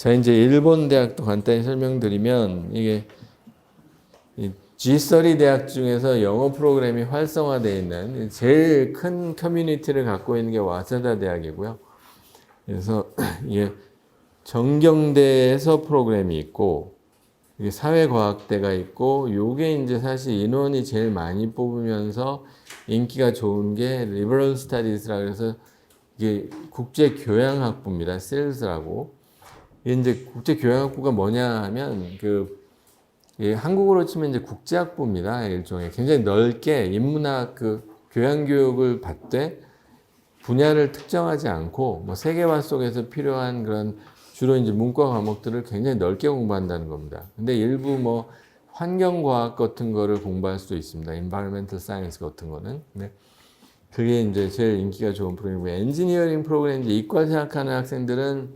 자, 이제 일본 대학도 간단히 설명드리면 이게 이 G30 대학 중에서 영어 프로그램이 활성화되어 있는 제일 큰 커뮤니티를 갖고 있는 게 와세다 대학이고요. 그래서 이게 정경대에서 프로그램이 있고 이게 사회과학대가 있고 요게 이제 사실 인원이 제일 많이 뽑으면서 인기가 좋은 게 리버럴 스타디스라 그래서 이게 국제 교양 학부입니다. 셀스라고. 이제 국제 교양학부가 뭐냐 하면 그 예, 한국어로 치면 이제 국제학부입니다. 일종의 굉장히 넓게 인문학 그 교양 교육을 받되 분야를 특정하지 않고 뭐 세계화 속에서 필요한 그런 주로 이제 문과 과목들을 굉장히 넓게 공부한다는 겁니다. 근데 일부 뭐 환경과학 같은 거를 공부할 수도 있습니다. environmental science 같은 거는. 네. 그게 이제 제일 인기가 좋은 프로그램이고 엔지니어링 프로그램 이제 이과 생각하는 학생들은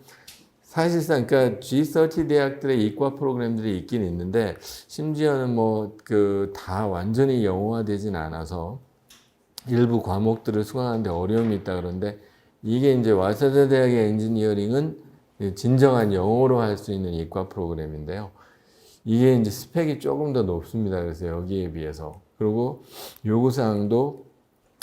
사실상 그러니까 G30 대학들의 이과 프로그램들이 있긴 있는데 심지어는 뭐 그 다 완전히 영어화되진 않아서 일부 과목들을 수강하는데 어려움이 있다 그런데 이게 이제 와세다 대학의 엔지니어링은 진정한 영어로 할 수 있는 이과 프로그램인데요. 이게 이제 스펙이 조금 더 높습니다. 그래서 여기에 비해서 그리고 요구사항도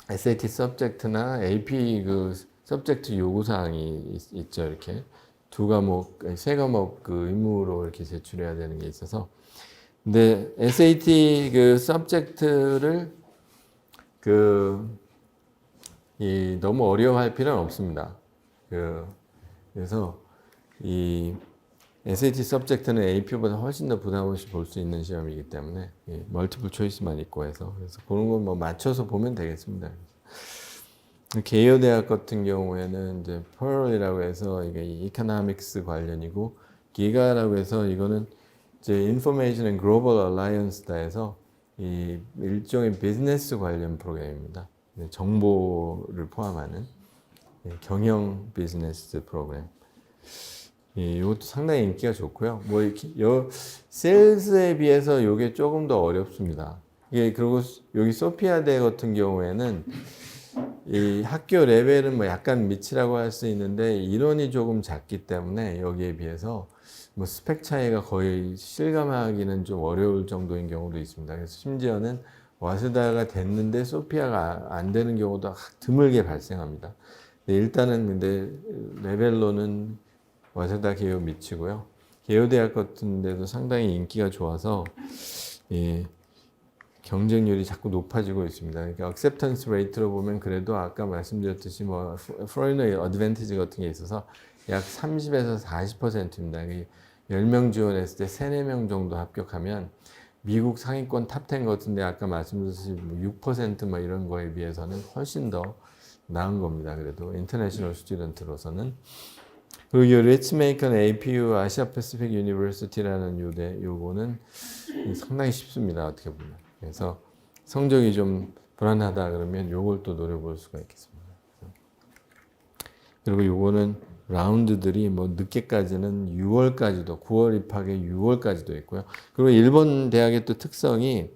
SAT 서브젝트나 AP 그 서브젝트 요구사항이 있, 있죠. 이렇게 두 과목, 세 과목 그 의무로 이렇게 제출해야 되는 게 있어서 근데 SAT 그 서브젝트를 그, 이, 너무 어려워할 필요는 없습니다. 그, 그래서, 이, SAT 서브젝트는 AP보다 훨씬 더 부담 없이 볼 수 있는 시험이기 때문에, 예, 멀티플 초이스만 있고 해서, 그래서 그런 건 뭐 맞춰서 보면 되겠습니다. 개요 대학 같은 경우에는 이제 펄이라고 해서 이게 이코노믹스 관련이고, 기가라고 해서 이거는 이제 인포메이션 앤 글로벌 얼라이언스다 해서 이 일종의 비즈니스 관련 프로그램입니다. 네, 정보를 포함하는 예, 경영 비즈니스 프로그램. 예, 이것도 상당히 인기가 좋고요. 뭐 이렇게 여 세일즈에 비해서 이게 조금 더 어렵습니다. 이게 그리고 여기 소피아 대 같은 경우에는 이 학교 레벨은 뭐 약간 밑이라고 할 수 있는데 인원이 조금 작기 때문에 여기에 비해서 뭐 스펙 차이가 거의 실감하기는 좀 어려울 정도인 경우도 있습니다. 그래서 심지어는 와세다가 됐는데 소피아가 안 되는 경우도 드물게 발생합니다. 일단은 근데 레벨로는 와세다 개요 미치고요. 개요대학 같은 데도 상당히 인기가 좋아서 예, 경쟁률이 자꾸 높아지고 있습니다. 그러니까 acceptance rate로 보면 그래도 아까 말씀드렸듯이 뭐 foreigner advantage 같은 게 있어서 약 30에서 40%입니다. 10명 지원했을 때 3, 4명 정도 합격하면 미국 상위권 탑10 같은데 아까 말씀드렸듯이 6%뭐 이런 거에 비해서는 훨씬 더 나은 겁니다. 그래도 인터내셔널 스튜던트로서는 그리고 이 리츠메이커는 APU 아시아 패시픽 유니버시티라는 요대 요거는 상당히 쉽습니다. 어떻게 보면. 그래서 성적이 좀 불안하다 그러면 요걸 또 노려볼 수가 있겠습니다. 그리고 요거는 라운드들이 뭐 늦게까지는 6월까지도 9월 입학에 6월까지도 있고요. 그리고 일본 대학의 또 특성이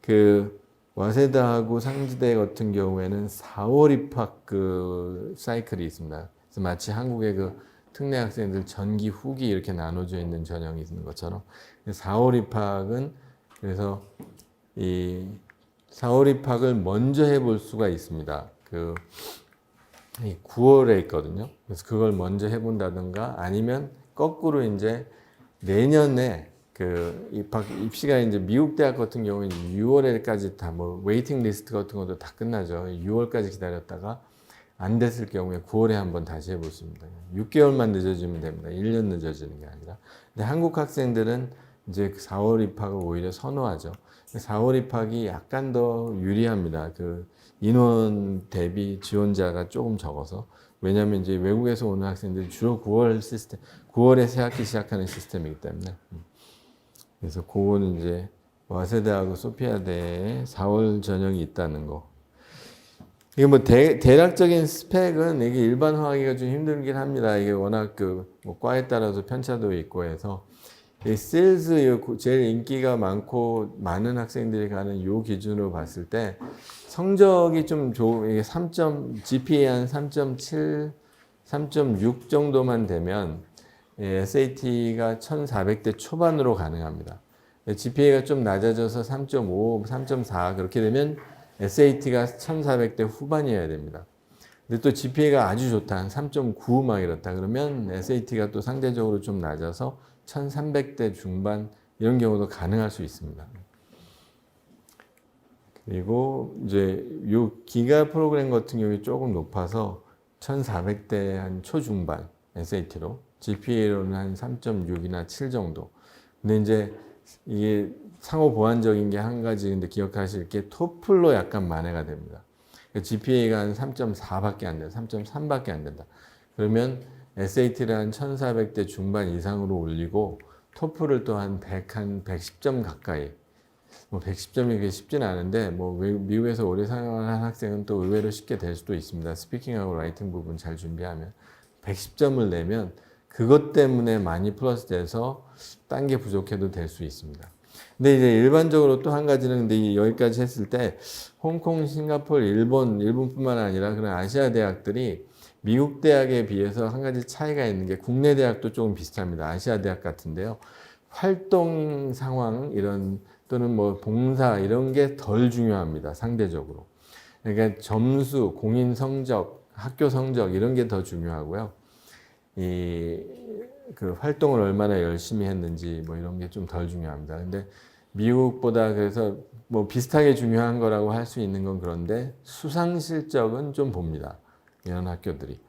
그 와세다하고 상지대 같은 경우에는 4월 입학 그 사이클이 있습니다. 그래서 마치 한국의 그 특례 학생들 전기 후기 이렇게 나눠져 있는 전형이 있는 것처럼 4월 입학은 그래서 이 4월 입학을 먼저 해볼 수가 있습니다. 그 9월에 있거든요. 그래서 그걸 먼저 해본다든가 아니면 거꾸로 이제 내년에 그 입학 입시가 이제 미국 대학 같은 경우는 6월에까지 다 뭐 웨이팅 리스트 같은 것도 다 끝나죠. 6월까지 기다렸다가 안 됐을 경우에 9월에 한번 다시 해보습니다. 6개월만 늦어지면 됩니다. 1년 늦어지는 게 아니라. 근데 한국 학생들은 이제 4월 입학을 오히려 선호하죠. 4월 입학이 약간 더 유리합니다. 그 인원 대비 지원자가 조금 적어서 왜냐하면 이제 외국에서 오는 학생들이 주로 9월 시스템, 9월에 새 학기 시작하는 시스템이기 때문에 그래서 그거는 이제 와세대하고 소피아대에 4월 전형이 있다는 거. 이게 뭐 대, 대략적인 스펙은 이게 일반화하기가 좀 힘들긴 합니다. 이게 워낙 그 뭐 과에 따라서 편차도 있고 해서 이 세일즈 제일 인기가 많고 많은 학생들이 가는 요 기준으로 봤을 때 성적이 좀 좋은 이게 3점 GPA 한 3.7, 3.6 정도만 되면 SAT가 1,400대 초반으로 가능합니다. GPA가 좀 낮아져서 3.5, 3.4 그렇게 되면 SAT가 1,400대 후반이어야 됩니다. 근데 또 GPA가 아주 좋다, 한3.9 막 이렇다 그러면 SAT가 또 상대적으로 좀 낮아서 1,300대 중반 이런 경우도 가능할 수 있습니다. 그리고 이제 요 기가 프로그램 같은 경우에 조금 높아서 1,400대 한 초중반 SAT로 GPA로는 한 3.6이나 7 정도. 근데 이제 이게 상호 보완적인 게 한 가지 근데 기억하실 게 토플로 약간 만회가 됩니다. GPA가 한 3.4밖에 안 돼요. 3.3밖에 안 된다. 그러면 SAT를 한 1,400대 중반 이상으로 올리고 토플을 또 한 100, 한 110점 가까이 뭐 110점이 그게 쉽지는 않은데 뭐 외- 미국에서 오래 생활한 학생은 또 의외로 쉽게 될 수도 있습니다. 스피킹하고 라이팅 부분 잘 준비하면 110점을 내면 그것 때문에 많이 플러스 돼서 딴 게 부족해도 될 수 있습니다. 근데 이제 일반적으로 또 한 가지는 근데 이 여기까지 했을 때 홍콩, 싱가포르, 일본, 일본뿐만 아니라 그런 아시아 대학들이 미국 대학에 비해서 한 가지 차이가 있는 게 국내 대학도 조금 비슷합니다. 아시아 대학 같은데요. 활동 상황 이런 또는 뭐 봉사 이런 게 덜 중요합니다. 상대적으로. 그러니까 점수, 공인 성적, 학교 성적 이런 게 더 중요하고요. 이 그 활동을 얼마나 열심히 했는지 뭐 이런 게 좀 덜 중요합니다. 근데 미국보다 그래서 뭐 비슷하게 중요한 거라고 할 수 있는 건 그런데 수상 실적은 좀 봅니다. 이런 학교들이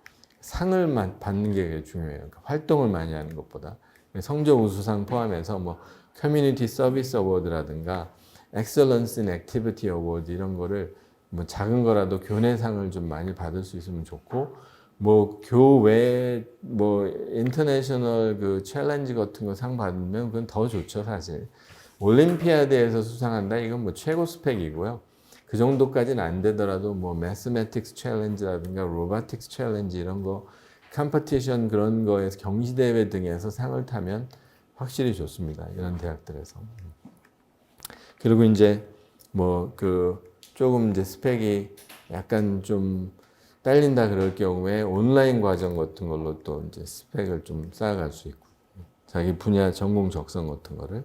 상을 마- 받는 게 중요해요. 그러니까 활동을 많이 하는 것보다 성적 우수상 포함해서 뭐 커뮤니티 서비스 어워드라든가 엑셀런스 인 액티비티 어워드 이런 거를 뭐 작은 거라도 교내상을 좀 많이 받을 수 있으면 좋고 뭐 교외 뭐 인터내셔널 그 챌린지 같은 거 상 받으면 그건 더 좋죠 사실 올림피아드에서 수상한다? 이건 뭐 최고 스펙이고요. 그 정도까지는 안 되더라도 뭐 매스매틱스 챌린지라든가 로보틱스 챌린지 이런 거 컴퍼티션 그런 거에서 경시 대회 등에서 상을 타면 확실히 좋습니다. 이런 대학들에서. 그리고 이제 뭐 그 조금 이제 스펙이 약간 좀 딸린다 그럴 경우에 온라인 과정 같은 걸로 또 이제 스펙을 좀 쌓아갈 수 있고 자기 분야 전공 적성 같은 거를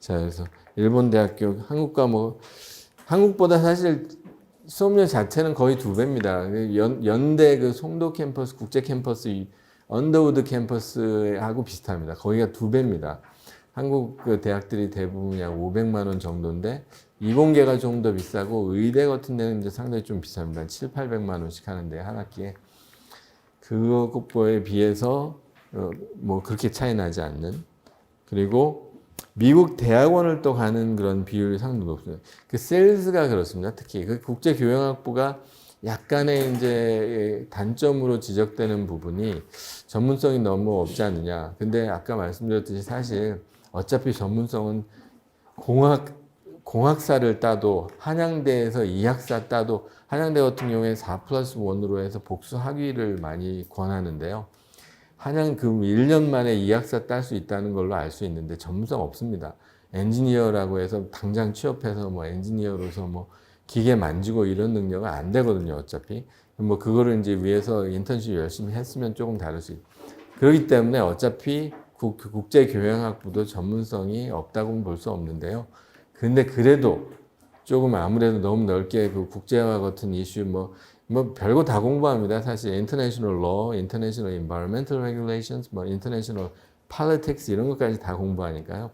자 그래서 일본 대학교 한국과 뭐 한국보다 사실 수업료 자체는 거의 두 배입니다. 그 연, 연대 그 송도 캠퍼스 국제 캠퍼스 이 언더우드 캠퍼스하고 비슷합니다. 거기가 두 배입니다. 한국 그 대학들이 대부분 약 500만 원 정도인데 이공계가 좀 더 비싸고 의대 같은 데는 이제 상당히 좀 비쌉니다. 7, 800만 원씩 하는데 한 학기에 그거에 비해서 어, 뭐 그렇게 차이 나지 않는 그리고 미국 대학원을 또 가는 그런 비율이 상당히 높습니다. 그 셀즈가 그렇습니다. 특히 그 국제교양학부가 약간의 이제 단점으로 지적되는 부분이 전문성이 너무 없지 않느냐. 근데 아까 말씀드렸듯이 사실 어차피 전문성은 공학 공학사를 따도 한양대에서 이학사 따도 한양대 같은 경우에 4 플러스 1으로 해서 복수 학위를 많이 권하는데요. 한양 그 1년 만에 이학사 딸 수 있다는 걸로 알 수 있는데 전문성 없습니다. 엔지니어라고 해서 당장 취업해서 뭐 엔지니어로서 뭐 기계 만지고 이런 능력은 안 되거든요. 어차피 뭐 그거를 이제 위해서 인턴십 열심히 했으면 조금 다를 수 있. 그렇기 때문에 어차피 국, 국제교양학부도 전문성이 없다고는 볼 수 없는데요. 근데 그래도 조금 아무래도 너무 넓게 그 국제화 같은 이슈 뭐, 뭐 별거 다 공부합니다. 사실 international law, international environmental regulations, 뭐 international politics 이런 것까지 다 공부하니까요.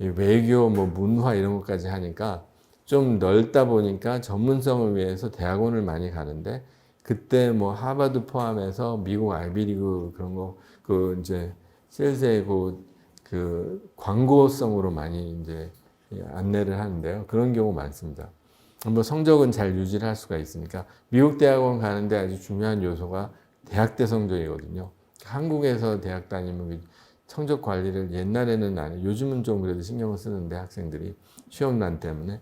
이 외교, 뭐 문화 이런 것까지 하니까 좀 넓다 보니까 전문성을 위해서 대학원을 많이 가는데 그때 뭐 하버드 포함해서 미국 아이비리그 그런 거 그 이제 셀즈의 그, 그 광고성으로 많이 이제 예, 안내를 하는데요. 그런 경우 많습니다. 뭐 성적은 잘 유지를 할 수가 있으니까 미국 대학원 가는데 아주 중요한 요소가 대학대 성적이거든요. 한국에서 대학 다니면 그 성적 관리를 옛날에는 안 해. 요즘은 좀 그래도 신경을 쓰는데 학생들이 시험난 때문에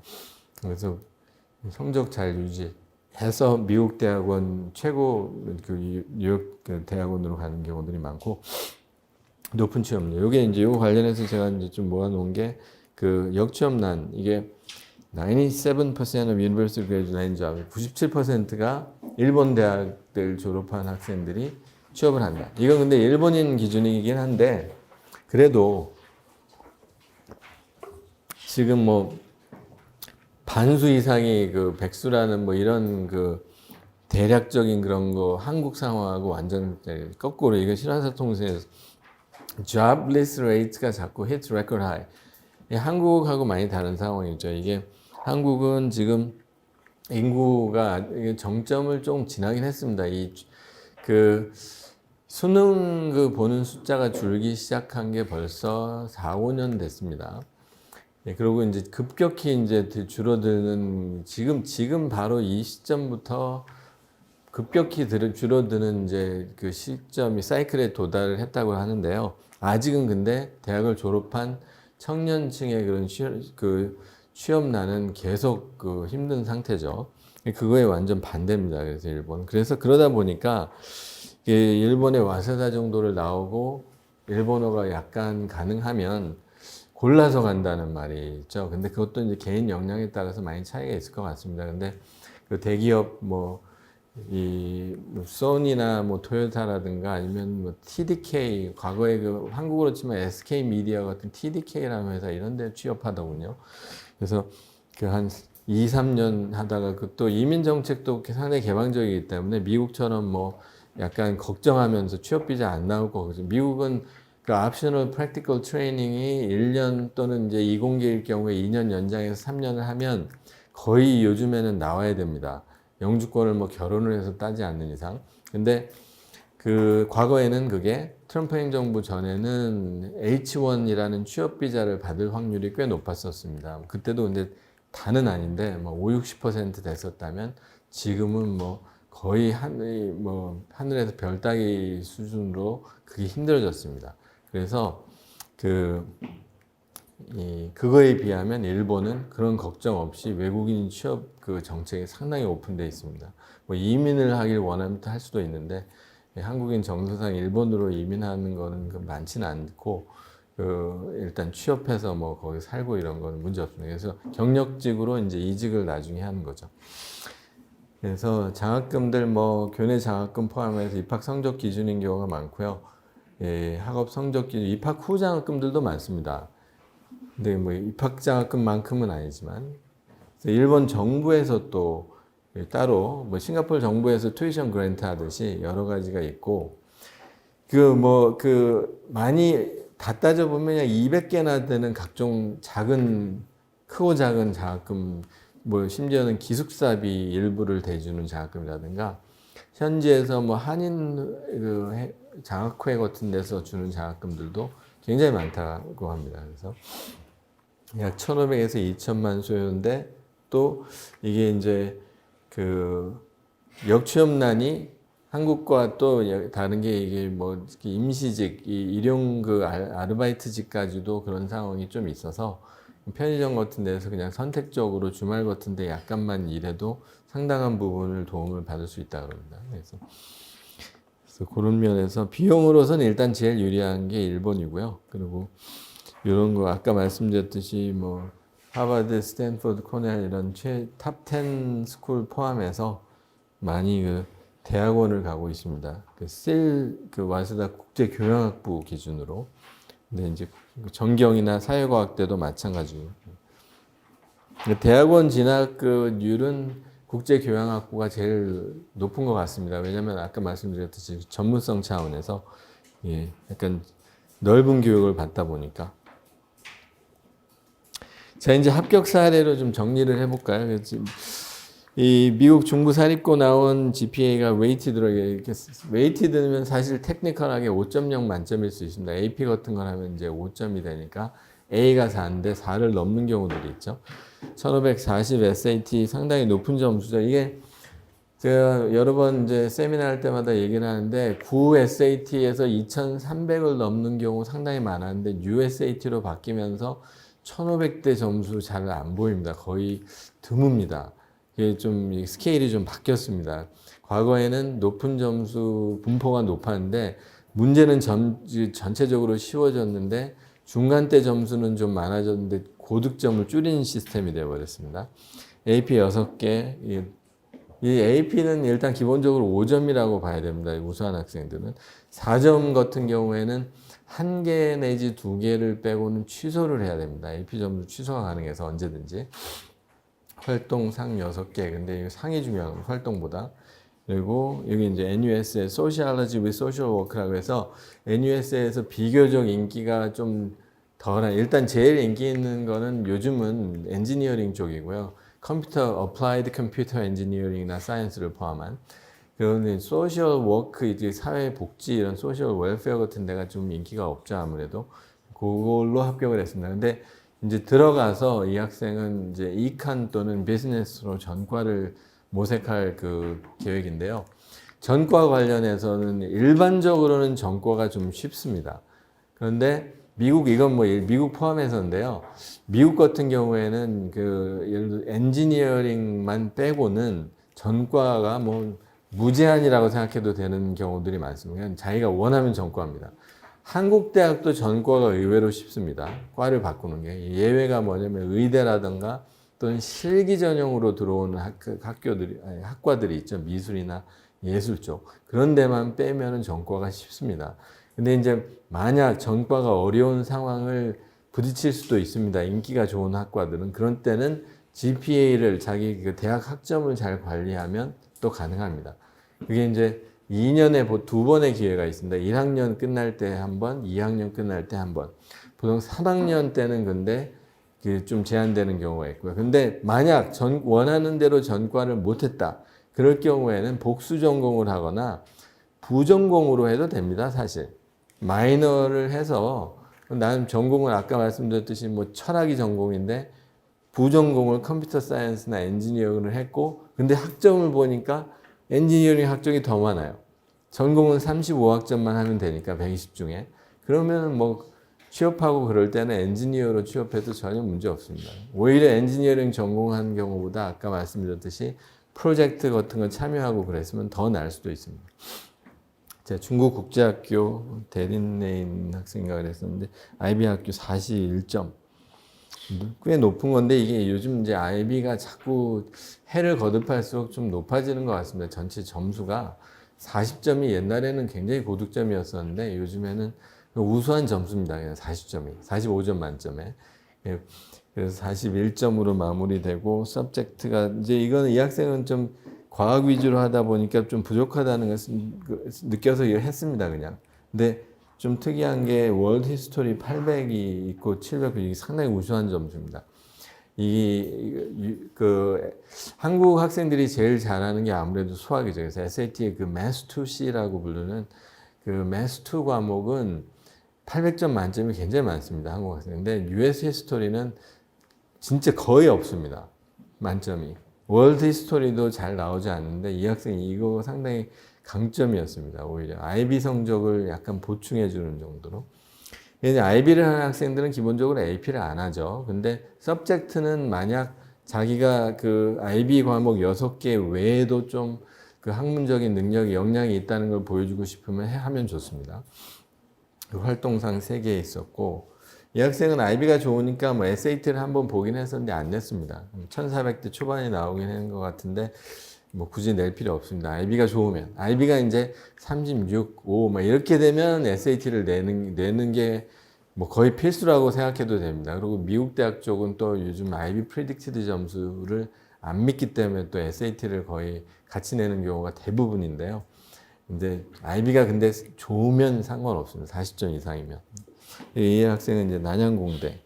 그래서 성적 잘 유지해서 미국 대학원 최고 그 뉴욕 그 대학원으로 가는 경우들이 많고 높은 취업률. 요게 이제 요 관련해서 제가 이제 좀 모아놓은 게 그 역취업난 이게 97% of university graduate job 97%가 일본 대학들 졸업한 학생들이 취업을 한다. 이건 근데 일본인 기준이긴 한데 그래도 지금 뭐 반수 이상이 그 백수라는 뭐 이런 그 대략적인 그런 거 한국 상황하고 완전 거꾸로 이거 실화사통세에서 jobless rate가 자꾸 hit record high. 이 한국하고 많이 다른 상황이죠. 이게 한국은 지금 인구가 정점을 좀 지나긴 했습니다. 이 그 수능 그 보는 숫자가 줄기 시작한 게 벌써 4, 5년 됐습니다. 예, 그리고 이제 급격히 이제 줄어드는 지금 지금 바로 이 시점부터 급격히 들- 줄어드는 이제 그 시점이 사이클에 도달을 했다고 하는데요. 아직은 근데 대학을 졸업한 청년층의 그런 그 취업난은 계속 그 힘든 상태죠. 그거에 완전 반대입니다. 그래서 일본. 그래서 그러다 보니까 일본의 와세다 정도를 나오고 일본어가 약간 가능하면 골라서 간다는 말이 있죠. 근데 그것도 이제 개인 역량에 따라서 많이 차이가 있을 것 같습니다. 근데 그 대기업 뭐, 이, 뭐 소니나 뭐 토요타라든가 아니면 뭐 TDK, 과거에 그 한국으로 치면 SK 미디어 같은 TDK라는 회사 이런 데 취업하더군요. 그래서 그 한 2, 3년 하다가 그 또 이민 정책도 상당히 개방적이기 때문에 미국처럼 뭐 약간 걱정하면서 취업 비자 안 나올 거고 미국은 그 옵셔널 프랙티컬 트레이닝이 1년 또는 이제 이공계일 경우에 2년 연장해서 3년을 하면 거의 요즘에는 나와야 됩니다. 영주권을 뭐 결혼을 해서 따지 않는 이상. 근데 그 과거에는 그게 트럼프 행정부 전에는 H1이라는 취업 비자를 받을 확률이 꽤 높았었습니다. 그때도 근데 다는 아닌데 뭐 5, 60% 됐었다면 지금은 뭐 거의 하늘 뭐 하늘에서 별 따기 수준으로 그게 힘들어졌습니다. 그래서 그 이, 그거에 비하면 일본은 그런 걱정 없이 외국인 취업 그 정책이 상당히 오픈되어 있습니다. 뭐 이민을 하길 원하면 할 수도 있는데 예, 한국인 정서상 일본으로 이민하는 거는 그 많지는 않고 그 일단 취업해서 뭐 거기 살고 이런 거는 문제 없습니다. 그래서 경력직으로 이제 이직을 나중에 하는 거죠. 그래서 장학금들 뭐 교내 장학금 포함해서 입학 성적 기준인 경우가 많고요. 예, 학업 성적 기준, 입학 후 장학금들도 많습니다. 근데 뭐 입학 장학금만큼은 아니지만 일본 정부에서 또 따로 뭐 싱가포르 정부에서 투이션 그랜트 하듯이 여러 가지가 있고 그 뭐 그 많이 다 따져 보면 200개나 되는 각종 작은 크고 작은 장학금 뭐 심지어는 기숙사비 일부를 대주는 장학금이라든가 현지에서 뭐 한인 그 해- 장학회 같은 데서 주는 장학금들도 굉장히 많다고 합니다. 그래서 약 1,500에서 2천만 수요인데 또 이게 이제 그 역취업난이 한국과 또 여- 다른 게 이게 뭐 임시직, 이 일용 그 알- 아르바이트직까지도 그런 상황이 좀 있어서 편의점 같은 데서 그냥 선택적으로 주말 같은 데 약간만 일해도 상당한 부분을 도움을 받을 수 있다 그럽니다. 그래서, 그래서 그런 면에서 비용으로서는 일단 제일 유리한 게 일본이고요. 그리고 이런 거 아까 말씀드렸듯이 뭐 하버드, 스탠포드, 코넬 이런 최탑 10 스쿨 포함해서 많이 그 대학원을 가고 있습니다. 그 셀 그 와세다 국제 교양학부 기준으로. 근데 이제 그 전경이나 사회과학대도 마찬가지고. 대학원 진학 그률은 국제 교양학부가 제일 높은 것 같습니다. 왜냐하면 아까 말씀드렸듯이 전문성 차원에서 예, 약간 넓은 교육을 받다 보니까. 자 이제 합격 사례로 좀 정리를 해볼까요? 그래서 이 미국 중부 사립고 나온 GPA가 웨이티드로 이렇게 웨이티드면 사실 테크니컬하게 5.0 만점일 수 있습니다. AP 같은 걸 하면 이제 5점이 되니까 A가 4인데 4를 넘는 경우들이 있죠. 1540 SAT 상당히 높은 점수죠. 이게 제가 여러 번 이제 세미나 할 때마다 얘기를 하는데 9 SAT에서 2300을 넘는 경우 상당히 많았는데 USAT로 바뀌면서 1500대 점수 잘 안 보입니다. 거의 드뭅니다. 이게 좀이 스케일이 좀 바뀌었습니다. 과거에는 높은 점수 분포가 높았는데 문제는 전, 전체적으로 쉬워졌는데 중간대 점수는 좀 많아졌는데 고득점을 줄이는 시스템이 되어버렸습니다. AP 6개, 이 AP는 일단 기본적으로 5점이라고 봐야 됩니다. 우수한 학생들은 4점 같은 경우에는 한 개 내지 두 개를 빼고는 취소를 해야 됩니다. AP 점수 취소가 가능해서 언제든지 활동 상 6개. 근데 상이 중요한. 활동보다. 그리고 여기 이제 NUS의 Sociology with Social Work라고 해서 NUS에서 비교적 인기가 좀 덜한 일단 제일 인기 있는 거는 요즘은 엔지니어링 쪽이고요. 컴퓨터 어플라이드 컴퓨터 엔지니어링이나 사이언스를 포함한 그런 소셜 워크 이제 사회 복지 이런 소셜 웰페어 같은 데가 좀 인기가 없죠 아무래도 그걸로 합격을 했습니다. 근데 이제 들어가서 이 학생은 이제 이칸 또는 비즈니스로 전과를 모색할 그 계획인데요. 전과 관련해서는 일반적으로는 전과가 좀 쉽습니다. 그런데 미국 이건 뭐 미국 포함해서인데요. 미국 같은 경우에는 그 예를 들어 엔지니어링만 빼고는 전과가 뭐 무제한이라고 생각해도 되는 경우들이 많습니다. 자기가 원하면 전과합니다. 한국 대학도 전과가 의외로 쉽습니다. 과를 바꾸는 게 예외가 뭐냐면 의대라든가 또는 실기 전형으로 들어오는 학, 학교들이 아니, 학과들이 있죠. 미술이나 예술 쪽 그런 데만 빼면은 전과가 쉽습니다. 근데 이제 만약 전과가 어려운 상황을 부딪힐 수도 있습니다. 인기가 좋은 학과들은 그런 때는 GPA를 자기 그 대학 학점을 잘 관리하면 또 가능합니다. 그게 이제 2년에 두 번의 기회가 있습니다. 1학년 끝날 때 한 번, 2학년 끝날 때 한 번. 보통 3학년 때는 근데 그좀 제한되는 경우가 있고요. 근데 만약 전, 원하는 대로 전과를 못했다. 그럴 경우에는 복수 전공을 하거나 부전공으로 해도 됩니다, 사실. 마이너를 해서 나는 전공은 아까 말씀드렸듯이 뭐 철학이 전공인데 부전공을 컴퓨터 사이언스나 엔지니어링을 했고 근데 학점을 보니까 엔지니어링 학점이 더 많아요. 전공은 35학점만 하면 되니까 120 중에 그러면 뭐 취업하고 그럴 때는 엔지니어로 취업해도 전혀 문제 없습니다. 오히려 엔지니어링 전공한 경우보다 아까 말씀드렸듯이 프로젝트 같은 거 참여하고 그랬으면 더 나을 수도 있습니다. 제가 중국 국제학교 있는 학생인가 그랬었는데 IB 학교 41점 꽤 높은 건데 이게 요즘 이제 IB가 자꾸 해를 거듭할수록 좀 높아지는 것 같습니다. 전체 점수가 40점이 옛날에는 굉장히 고득점이었었는데 요즘에는 우수한 점수입니다. 그냥 40점이 45점 만점에 예, 그래서 41점으로 마무리되고 서브젝트가 이제 이거는 이 학생은 좀 과학 위주로 하다 보니까 좀 부족하다는 것을 그 느껴서 했습니다, 그냥. 근데 좀 특이한 게 월드 히스토리 800이 있고 700이 상당히 우수한 점수입니다. 이 그 한국 학생들이 제일 잘하는 게 아무래도 수학이죠. 그래서 SAT의 그 Math 2C라고 부르는 그 Math 2 과목은 800점 만점이 굉장히 많습니다. 한국 학생. 근데 US 히스토리는 진짜 거의 없습니다. 만점이. 월드 히스토리도 잘 나오지 않는데 이 학생이 이거 상당히 강점이었습니다. 오히려 IB 성적을 약간 보충해 주는 정도로. 이제 IB를 하는 학생들은 기본적으로 AP를 안 하죠. 근데 서브젝트는 만약 자기가 그 IB 과목 6개 외에도 좀 그 학문적인 능력이 역량이 있다는 걸 보여주고 싶으면 하면 좋습니다. 그 활동상 3개 있었고 이 학생은 IB가 좋으니까 뭐 SAT를 한번 보긴 했었는데 안 냈습니다. 1400대 초반에 나오긴 하는 것 같은데 뭐 굳이 낼 필요 없습니다. IB가 좋으면 IB가 이제 36, 5뭐 이렇게 되면 SAT를 내는 내는 게 뭐 거의 필수라고 생각해도 됩니다. 그리고 미국 대학 쪽은 또 요즘 IB 프리딕티드 점수를 안 믿기 때문에 또 SAT를 거의 같이 내는 경우가 대부분인데요. 근데 IB가 근데 좋으면 상관없습니다. 40점 이상이면. 이 학생은 이제 난양공대.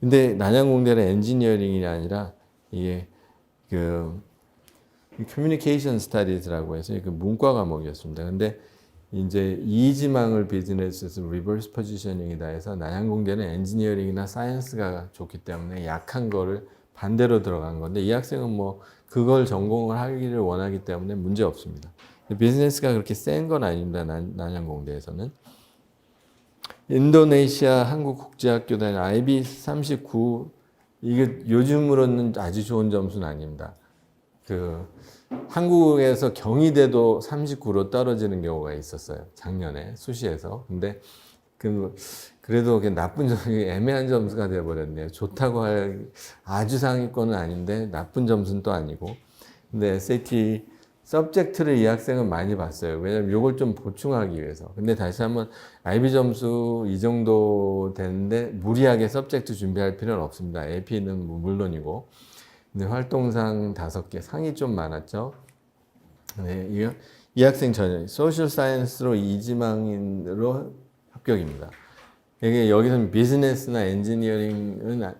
근데 난양공대는 엔지니어링이 아니라 이게 그 커뮤니케이션 스타디즈라고 해서 그 문과 과목이었습니다. 근데 이제 이지망을 비즈니스에서 리버스 포지셔닝이다 해서 난양공대는 엔지니어링이나 사이언스가 좋기 때문에 약한 거를 반대로 들어간 건데 이 학생은 뭐 그걸 전공을 하기를 원하기 때문에 문제 없습니다. 비즈니스가 그렇게 센 건 아닙니다. 난, 난양공대에서는. 인도네시아 한국국제학교 다니는 IB 39 이게 요즘으로는 아주 좋은 점수는 아닙니다. 그 한국에서 경희대도 39로 떨어지는 경우가 있었어요. 작년에 수시에서. 근데 그 그래도 나쁜 점이 애매한 점수가 되어 버렸네요. 좋다고 할 아주 상위권은 아닌데 나쁜 점수는 또 아니고. 근데 SAT 서브젝트를 이 학생은 많이 봤어요. 왜냐면 이걸 좀 보충하기 위해서. 근데 다시 한번 IB 점수 이 정도 되는데 무리하게 서브젝트 준비할 필요는 없습니다. AP는 뭐 물론이고. 근데 활동상 다섯 개, 상이 좀 많았죠. 네, 이, 이 학생 전혀 소셜 사이언스로 이지망인으로 합격입니다. 이게 여기서는 비즈니스나 엔지니어링은 아-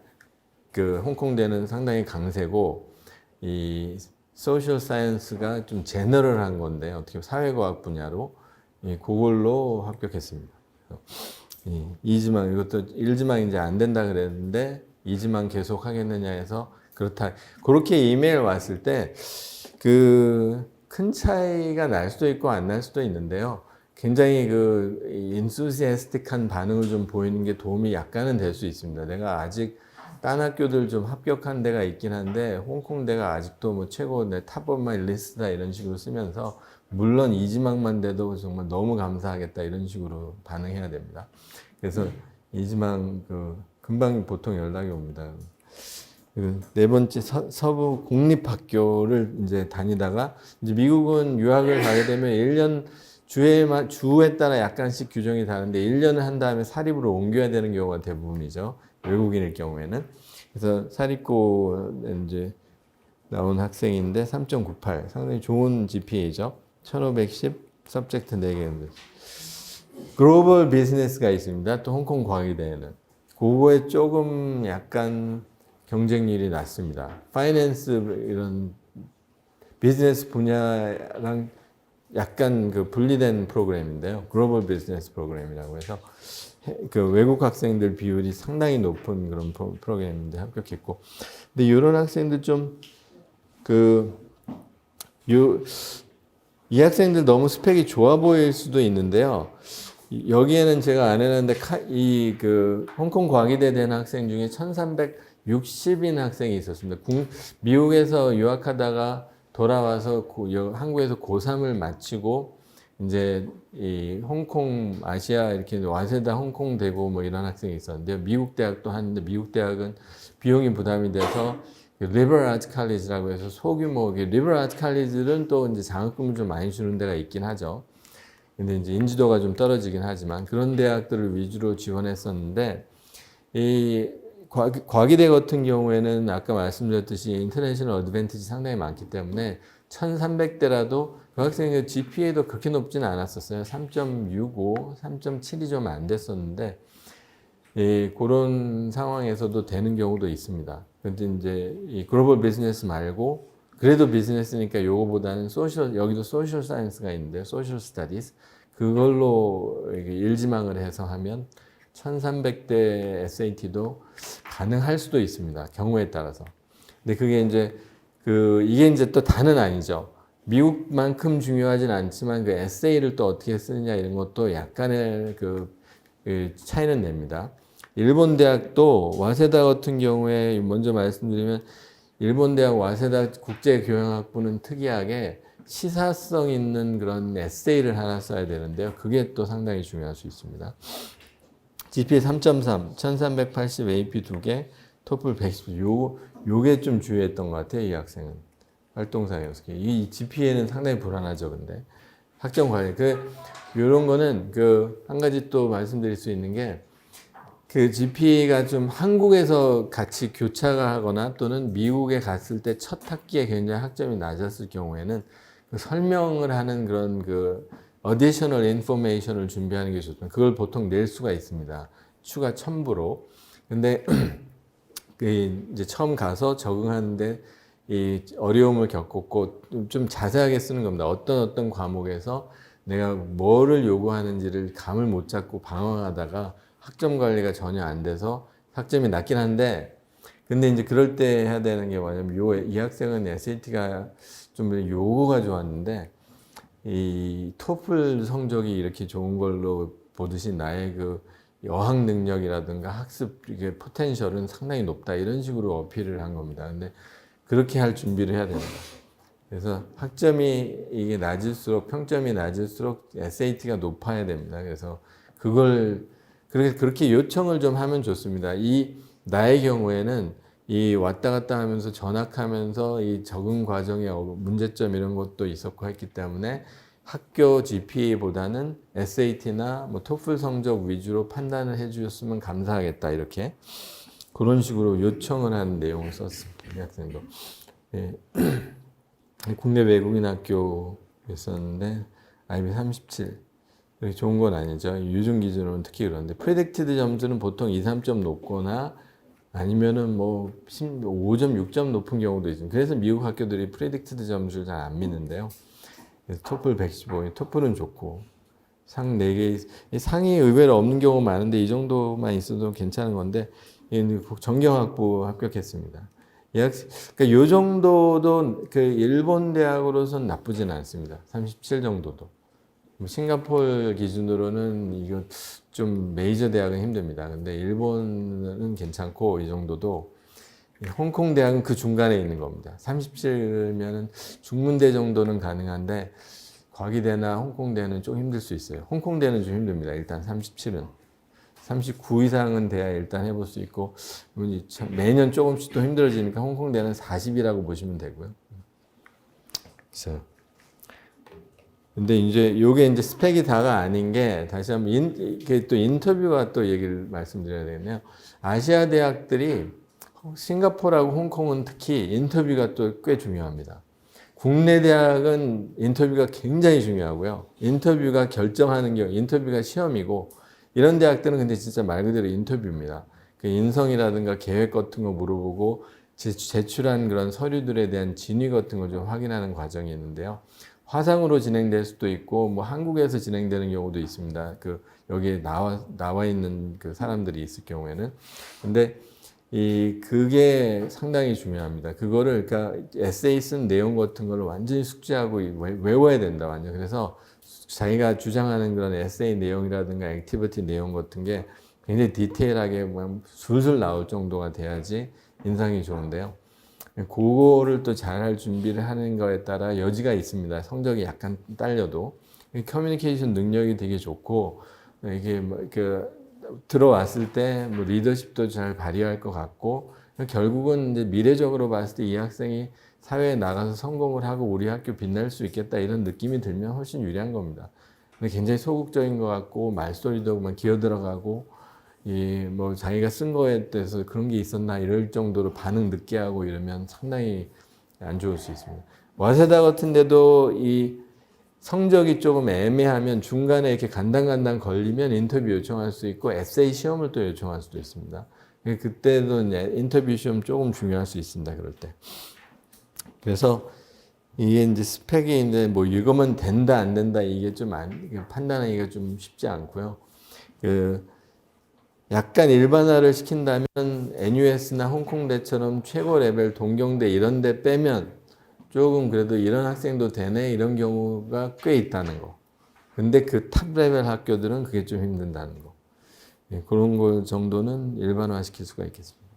그 홍콩대는 상당히 강세고 이 소셜 사이언스가 좀 제너럴한 건데 어떻게 사회과학 분야로 이 그걸로 합격했습니다. 이 이지망 이것도 일지망 이제 안 된다 그랬는데 이지망 계속 하겠느냐 해서 그렇다 그렇게 이메일 왔을 때 그 큰 차이가 날 수도 있고 안 날 수도 있는데요. 굉장히 그 인수시에스틱한 반응을 좀 보이는 게 도움이 약간은 될 수 있습니다. 내가 아직 딴 학교들 좀 합격한 데가 있긴 한데 홍콩대가 아직도 뭐 최고 내 탑업 마이 리스트다 이런 식으로 쓰면서 물론 이지망만 돼도 정말 너무 감사하겠다 이런 식으로 반응해야 됩니다. 그래서 이지망 그 금방 보통 연락이 옵니다. 그네 번째 서, 서부 공립학교를 이제 다니다가 이제 미국은 유학을 가게 되면 1년 주에만 주에 따라 약간씩 규정이 다른데 1년을 한 다음에 사립으로 옮겨야 되는 경우가 대부분이죠. 외국인일 경우에는. 그래서 사립고 이제 나온 학생인데 3.98 상당히 좋은 GPA죠. 1510 서브젝트 4개인데. 글로벌 비즈니스가 있습니다. 또 홍콩 과기대에는. 그거에 조금 약간 경쟁률이 낮습니다. 파이낸스 이런 비즈니스 분야랑 약간 그 분리된 프로그램인데요. 글로벌 비즈니스 프로그램이라고 해서 해- 그 외국 학생들 비율이 상당히 높은 그런 프로- 프로그램인데 합격했고. 근데 이런 학생들 좀그요이 학생들 너무 스펙이 좋아 보일 수도 있는데요. 이- 여기에는 제가 안 해놨는데 이 그 홍콩 과기대 된 학생 중에 1,360인 학생이 있었습니다. 국- 미국에서 유학하다가 돌아와서 한국에서 고3을 마치고 이제 이 홍콩 아시아 이렇게 와세다 홍콩 되고 뭐 이런 학생이 있었는데요. 미국 대학도 하는데 미국 대학은 비용이 부담이 돼서 리버럴 아트 칼리지라고 해서 소규모 리버럴 아트 칼리지는 또 이제 장학금을 좀 많이 주는 데가 있긴 하죠. 근데 이제 인지도가 좀 떨어지긴 하지만 그런 대학들을 위주로 지원했었는데 이 과- 과기대 같은 경우에는 아까 말씀드렸듯이 인터내셔널 어드밴티지 상당히 많기 때문에 1300대라도 그 학생의 GPA도 그렇게 높지는 않았었어요. 3.65, 3.7이 좀 안 됐었는데 예, 그런 상황에서도 되는 경우도 있습니다. 근데 이제 이 글로벌 비즈니스 말고 그래도 비즈니스니까 요거보다는 소셜 여기도 소셜 사이언스가 있는데 소셜 스타디스 그걸로 일지망을 해서 하면 1300대 SAT도 가능할 수도 있습니다. 경우에 따라서. 근데 그게 이제 그 이게 이제 또 다는 아니죠. 미국만큼 중요하진 않지만 그 에세이를 또 어떻게 쓰느냐 이런 것도 약간의 그, 그 차이는 냅니다. 일본 대학도 와세다 같은 경우에 먼저 말씀드리면 일본 대학 와세다 국제교양학부는 특이하게 시사성 있는 그런 에세이를 하나 써야 되는데요. 그게 또 상당히 중요할 수 있습니다. GPA 3.3, 1380 AP 두 개, 토플 110. 요 요게 좀 주의했던 것 같아요, 이 학생은. 활동상에서. 이 GPA는 상당히 불안하죠, 근데. 학점 관리. 그 요런 거는 그 한 가지 또 말씀드릴 수 있는 게 그 GPA가 좀 한국에서 같이 교차가 하거나 또는 미국에 갔을 때 첫 학기에 굉장히 학점이 낮았을 경우에는 그 설명을 하는 그런 그 어디셔널 인포메이션을 준비하는 게 좋습니다. 그걸 보통 낼 수가 있습니다. 추가 첨부로. 근데 그 이제 처음 가서 적응하는데 이 어려움을 겪었고 좀 자세하게 쓰는 겁니다. 어떤 어떤 과목에서 내가 뭐를 요구하는지를 감을 못 잡고 방황하다가 학점 관리가 전혀 안 돼서 학점이 낮긴 한데 근데 이제 그럴 때 해야 되는 게 뭐냐면 요 이 학생은 SAT가 좀 요거가 좋았는데 이 토플 성적이 이렇게 좋은 걸로 보듯이 나의 그 어학 능력이라든가 학습 이게 포텐셜은 상당히 높다 이런 식으로 어필을 한 겁니다. 근데 그렇게 할 준비를 해야 됩니다. 그래서 학점이 이게 낮을수록 평점이 낮을수록 SAT가 높아야 됩니다. 그래서 그걸 그렇게 그렇게 요청을 좀 하면 좋습니다. 이 나의 경우에는 이 왔다 갔다 하면서 전학하면서 이 적응 과정의 어- 문제점 이런 것도 있었고 했기 때문에 학교 GPA보다는 SAT나 뭐 토플 성적 위주로 판단을 해주셨으면 감사하겠다 이렇게 그런 식으로 요청을 하는 내용을 썼습니다. 이 학생도 예. 국내 외국인 학교였었는데 IB 37 그게 좋은 건 아니죠. 유중 기준으로는 특히 그런데 프레딕티드 점수는 보통 2, 3점 높거나 아니면은 뭐 5점, 6점 높은 경우도 있습니다. 그래서 미국 학교들이 프레딕티드 점수를 잘 안 믿는데요. 그래서 토플 115, 토플은 좋고 상 4개, 이 상이 의외로 없는 경우 많은데 이 정도만 있어도 괜찮은 건데 얘는 정경학부 합격했습니다. 약, 그러니까 요 정도도 그 일본 대학으로선 나쁘진 않습니다. 37 정도도. 뭐 싱가폴 기준으로는 이거 좀 메이저 대학은 힘듭니다. 근데 일본은 괜찮고 이 정도도 홍콩 대학은 그 중간에 있는 겁니다. 37면은 중문대 정도는 가능한데 과기대나 홍콩대는 좀 힘들 수 있어요. 홍콩대는 좀 힘듭니다. 일단 37은. 39 이상은 돼야 일단 해볼 수 있고 매년 조금씩 또 힘들어지니까 홍콩대는 40이라고 보시면 되고요. 그래서 근데 이제 요게 이제 스펙이 다가 아닌 게 다시 한번 인, 이게 또 인터뷰가 또 얘기를 말씀드려야 되겠네요. 아시아 대학들이 싱가포르하고 홍콩은 특히 인터뷰가 또 꽤 중요합니다. 국내 대학은 인터뷰가 굉장히 중요하고요. 인터뷰가 결정하는 경우, 인터뷰가 시험이고 이런 대학들은 근데 진짜 말 그대로 인터뷰입니다. 그 인성이라든가 계획 같은 거 물어보고 제- 제출한 그런 서류들에 대한 진위 같은 걸 좀 확인하는 과정이 있는데요. 화상으로 진행될 수도 있고 뭐 한국에서 진행되는 경우도 있습니다. 그 여기에 나와 나와 있는 그 사람들이 있을 경우에는 근데 이 그게 상당히 중요합니다. 그거를 그러니까 에세이 쓴 내용 같은 거를 완전히 숙지하고 외- 외워야 된다 완전. 그래서 자기가 주장하는 그런 에세이 내용이라든가 액티비티 내용 같은 게 굉장히 디테일하게 뭐 술술 나올 정도가 돼야지 인상이 좋은데요. 그거를 또 잘할 준비를 하는 거에 따라 여지가 있습니다. 성적이 약간 딸려도 커뮤니케이션 능력이 되게 좋고 이게 뭐그 들어왔을 때 뭐 리더십도 잘 발휘할 것 같고 결국은 이제 미래적으로 봤을 때 이 학생이 사회에 나가서 성공을 하고 우리 학교 빛날 수 있겠다 이런 느낌이 들면 훨씬 유리한 겁니다. 근데 굉장히 소극적인 것 같고 말소리도 막 기어 들어가고 이 뭐 자기가 쓴 거에 대해서 그런 게 있었나 이럴 정도로 반응 늦게 하고 이러면 상당히 안 좋을 수 있습니다. 와세다 같은 데도 이 성적이 조금 애매하면 중간에 이렇게 간당간당 걸리면 인터뷰 요청할 수 있고 에세이 시험을 또 요청할 수도 있습니다. 그때도 이제 인터뷰 시험 조금 중요할 수 있습니다. 그럴 때. 그래서 이게 이제 스펙이 이제 뭐 이거면 된다 안 된다 이게 좀 안, 판단하기가 좀 쉽지 않고요. 그 약간 일반화를 시킨다면 NUS나 홍콩대처럼 최고 레벨 동경대 이런 데 빼면 조금 그래도 이런 학생도 되네 이런 경우가 꽤 있다는 거. 근데 그 탑 레벨 학교들은 그게 좀 힘든다는 거. 예, 그런 거 정도는 일반화 시킬 수가 있겠습니다.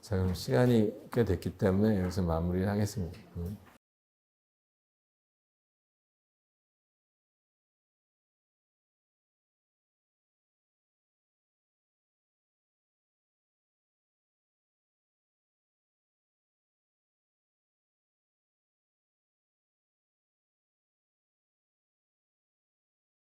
자, 그럼 시간이 꽤 됐기 때문에 여기서 마무리를 하겠습니다. 음.